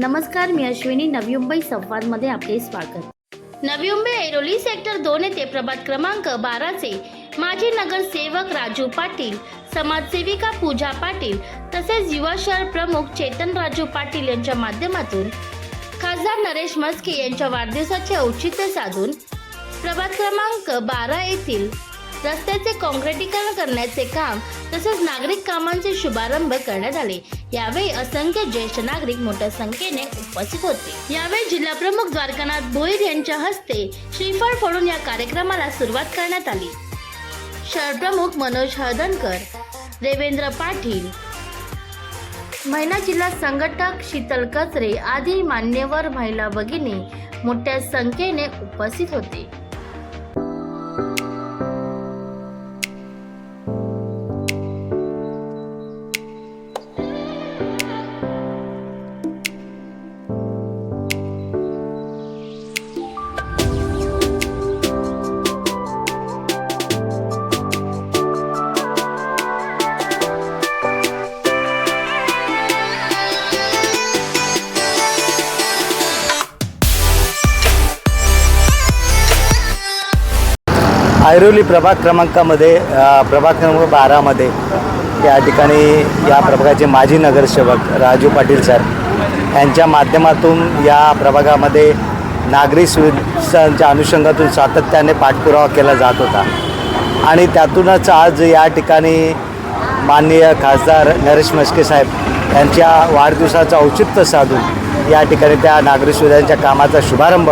नमस्कार मी अश्विनी. नवी मुंबई संवादमध्ये आपले स्वागत. नवी मुंबई ऐरोली सेक्टर दोन येथे प्रभात क्रमांक बाराचे माजी नगरसेवक राजू पाटील समाजसेविका पूजा पाटील तसेच युवा शहर प्रमुख चेतन राजू पाटील यांच्या माध्यमातून खासदार नरेश मस्के यांच्या वाढदिवसाचे औचित्य साधून प्रभात क्रमांक बारा येथील रस्त्याचे काँक्रिटीकरण करण्याचे काम तसेच नागरिक कामांचे शुभारंभ करण्यात आले. यावेळी असंख्य ज्येष्ठ नागरिक मोठ्या संख्येने उपस्थित होते. यावेळी जिल्हा प्रमुख द्वारकानाथ भोईर यांच्या हस्ते श्रीफळ फोडून या कार्यक्रमाला सुरुवात करण्यात आली. शहर प्रमुख मनोज हळदणकर देवेंद्र पाटील महिला जिल्हा संघटक शीतल कचरे आदी मान्यवर महिला भगिनी मोठ्या संख्येने उपस्थित होते. ऐरोली प्रभाग क्रमांकामध्ये प्रभाग क्रमांक बारामध्ये या ठिकाणी या प्रभागाचे माजी नगरसेवक राजू पाटील सर यांच्या माध्यमातून या प्रभागामध्ये नागरी सुविधांच्या अनुषंगातून सातत्याने पाठपुरावा केला जात होता. आणि त्यातूनच आज या ठिकाणी माननीय खासदार नरेश म्हस्के साहेब यांच्या वाढदिवसाचं औचित्य साधून या ठिकाणी त्या नागरी सुविधांच्या कामाचा शुभारंभ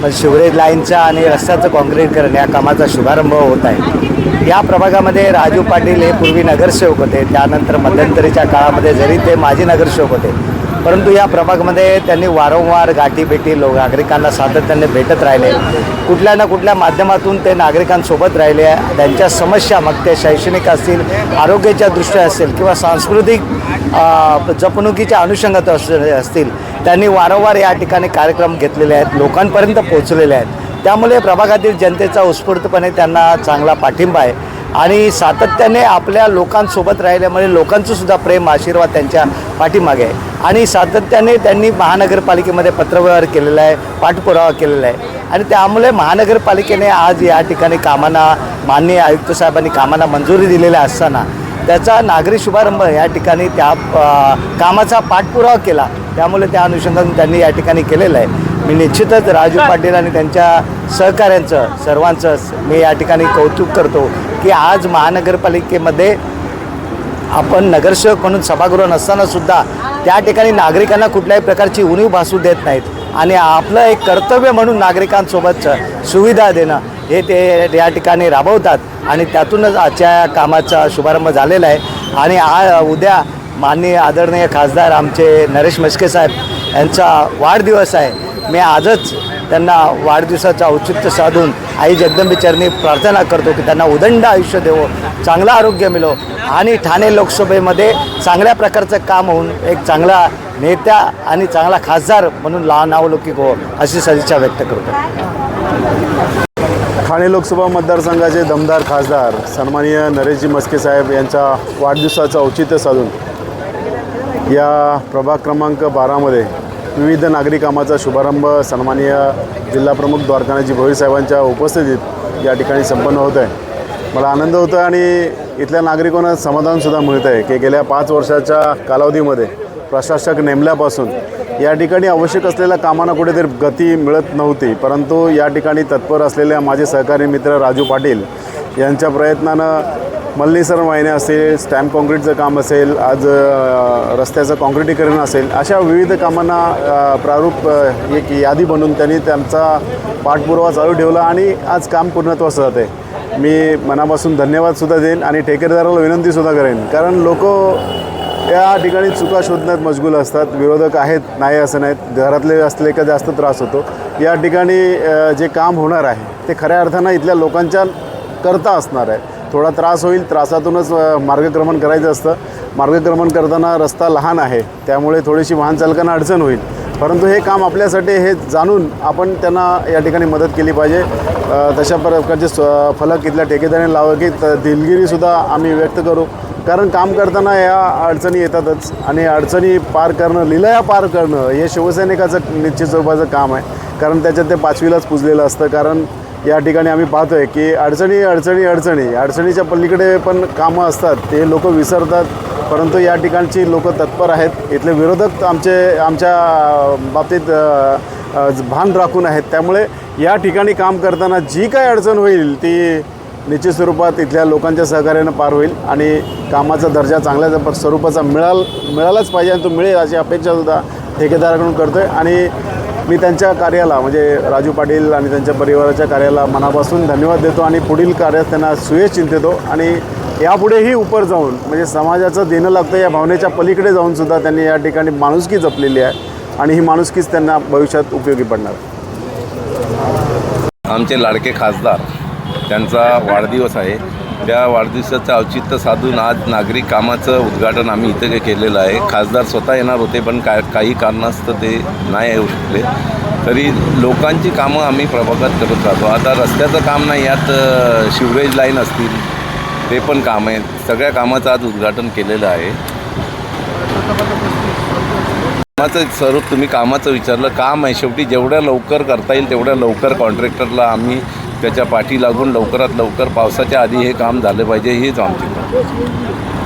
म्हणजे शिवरेज लाईनचा आणि रस्त्याचं काँक्रीटीकरण या कामाचा शुभारंभ होत आहे. या प्रभागामध्ये राजू पाटील हे पूर्वी नगरसेवक होते. त्यानंतर मध्यंतरीच्या काळामध्ये जरी ते माजी नगरसेवक होते. परंतु या प्रभागामध्ये त्यांनी वारंवार गाठीभेटी लो नागरिकांना सातत्याने भेटत राहिले. कुठल्या ना कुठल्या माध्यमातून ते नागरिकांसोबत राहिले. त्यांच्या समस्या मग ते शैक्षणिक असतील आरोग्याच्या दृष्ट्या असेल किंवा सांस्कृतिक जपणुकीच्या अनुषंगात असतील त्यांनी वारंवार या ठिकाणी कार्यक्रम घेतलेले आहेत लोकांपर्यंत पोहोचलेले आहेत. त्यामुळे प्रभागातील जनतेचा उत्स्फूर्तपणे त्यांना चांगला पाठिंबा आहे. आणि सातत्याने आपल्या लोकांसोबत राहिल्यामुळे लोकांचं सुद्धा प्रेम आशीर्वाद त्यांच्या पाठीमागे आहे. आणि सातत्याने त्यांनी महानगरपालिकेमध्ये पत्रव्यवहार केलेला आहे पाठपुरावा केलेला आहे. आणि त्यामुळे महानगरपालिकेने आज या ठिकाणी कामांना माननीय आयुक्त साहेबांनी कामांना मंजुरी दिलेल्या असताना त्याचा नागरी शुभारंभ या ठिकाणी त्या कामाचा पाठपुरावा केला. त्यामुळे त्या अनुषंगाने त्यांनी या ठिकाणी केलेलं आहे. मी निश्चितच राजू पाटील आणि त्यांच्या सहकाऱ्यांचं सर्वांचं मी या ठिकाणी कौतुक करतो की आज महानगरपालिकेमध्ये आपण नगरसेवक म्हणून सभागृह नसताना सुद्धा त्या ठिकाणी नागरिकांना कुठल्याही प्रकारची उणीव भासू देत नाहीत. आणि आपलं एक कर्तव्य म्हणून नागरिकांसोबतचं सुविधा देणं हे ते या ठिकाणी राबवतात. आणि त्यातूनच आजच्या कामाचा शुभारंभ झालेला आहे. आणि आ उद्या माननीय आदरणीय खासदार आमचे नरेश म्हस्के साहेब यांचा वाढदिवस आहे. मी आजच त्यांना वाढदिवसाचं औचित्य साधून आई जगदंबेचरणी प्रार्थना करतो की त्यांना उदंड आयुष्य देवो चांगलं आरोग्य मिळो आणि ठाणे लोकसभेमध्ये चांगल्या प्रकारचं काम होऊन एक चांगला नेत्या आणि चांगला खासदार म्हणून लहान नावलौकिक हो अशी सदिच्छा व्यक्त करतो. ठाणे लोकसभा मतदारसंघाचे दमदार खासदार सन्माननीय नरेशजी मस्के साहेब यांच्या वाढदिवसाचं औचित्य साधून या प्रभाग क्रमांक बारामध्ये विविध नागरी कामाचा शुभारंभ सन्माननीय जिल्हाप्रमुख द्वारकानाजी भोईसाहेबांच्या उपस्थितीत या ठिकाणी संपन्न होत आहे. मला आनंद होतो आहे आणि इथल्या नागरिकांना समाधानसुद्धा मिळतं आहे की गेल्या पाच वर्षाच्या कालावधीमध्ये प्रशासक नेमल्यापासून या ठिकाणी आवश्यक असलेल्या कामांना कुठेतरी गती मिळत नव्हती. परंतु या ठिकाणी तत्पर असलेल्या माझे सहकारी मित्र राजू पाटील यांच्या प्रयत्नानं मल्लेसर वाहिन्या असेल स्टॅम्प कॉन्क्रीटचं काम असेल आज रस्त्याचं कॉन्क्रिटीकरण असेल अशा विविध कामांना प्रारूप एक यादी बनवून त्यांनी त्यांचा पाठपुरावा चालू ठेवला आणि आज काम पूर्णत्वास जाते. मी मनापासून धन्यवादसुद्धा देईन आणि ठेकेदाराला विनंतीसुद्धा करेन. कारण लोक या ठिकाणी चुका शोधण्यात मशगूल असतात विरोधक आहेत नाही असं नाहीत घरातले असले का जास्त त्रास होतो. या ठिकाणी जे काम होणार आहे ते खऱ्या अर्थानं इथल्या लोकांच्या करता असणार आहे. थोडा त्रास होईल. त्रासातूनच मार्गक्रमण करायचं असतं. मार्गक्रमण करताना रस्ता लहान आहे. त्यामुळे थोडीशी वाहन चालकांना अडचण होईल. परंतु हे काम आपल्यासाठी हे जाणून आपण त्यांना या ठिकाणी मदत केली पाहिजे. तशा प्रकारचे स्व- फलक इथल्या ठेकेदाराने लावा की त- दिलगिरीसुद्धा आम्ही व्यक्त करू. कारण काम करताना या अडचणी येतातच आणि अडचणी पार करणं लिलया पार करणं हे शिवसैनिकाचं निश्चित स्वरूपाचं काम आहे. कारण त्याच्यात ते पाचवीलाच पुजलेलं असतं. कारण या ठिकाणी आम्ही पाहतो आहे की अडचणी अडचणी अडचणी. अडचणीच्या पलीकडे पण कामं असतात. ते लोक विसरतात. परंतु या ठिकाणची लोक तत्पर आहेत. इथले विरोधक आमचे आमच्या बाबतीत भान राखून आहेत. त्यामुळे या ठिकाणी काम करताना जी काय अडचण होईल ती निश्चित स्वरूपात इथल्या लोकांच्या सहकार्यानं पार होईल आणि कामाचा दर्जा चांगल्या स्वरूपाचा मिळाल मिळालाच पाहिजे आणि तो मिळेल अशी अपेक्षासुद्धा ठेकेदाराकडून करतो आहे आणि मी त्यांच्या कार्याला म्हणजे राजू पाटील आणि त्यांच्या परिवाराच्या कार्याला मनापासून धन्यवाद देतो आणि पुढील कार्यात त्यांना सुयश चिंतितो आणि यापुढेही उपर जाऊन म्हणजे समाजाचं देणं लागतं या भावनेच्या पलीकडे जाऊन सुद्धा त्यांनी या ठिकाणी माणुसकी जपलेली आहे आणि ही माणुसकीच त्यांना भविष्यात उपयोगी पडणार. आमचे लाडके खासदार त्यांचा वाढदिवस आहे. त्या वाढदिवसाचं औचित्य साधून आज नागरिक कामाचं उद्घाटन आम्ही इथे केलेलं आहे. खासदार स्वतः येणार होते पण काय काही कारणास्तव ते नाही येऊ शकले. तरी लोकांची कामं आम्ही प्रभागात करत राहतो. आता रस्त्याचं काम नाही यात शिवरेज लाईन असतील ते पण काम आहे सगळ्या कामाचं आज उद्घाटन केलेलं आहे. कामाचं स्वरूप तुम्ही कामाचं विचारलं. काम आहे. शेवटी जेवढ्या लवकर करता येईल तेवढ्या लवकर कॉन्ट्रॅक्टरला आम्ही त्याच्या पाठी लागून लवकरात लवकर पावसाच्या आधी हे काम झालं पाहिजे हीच आमची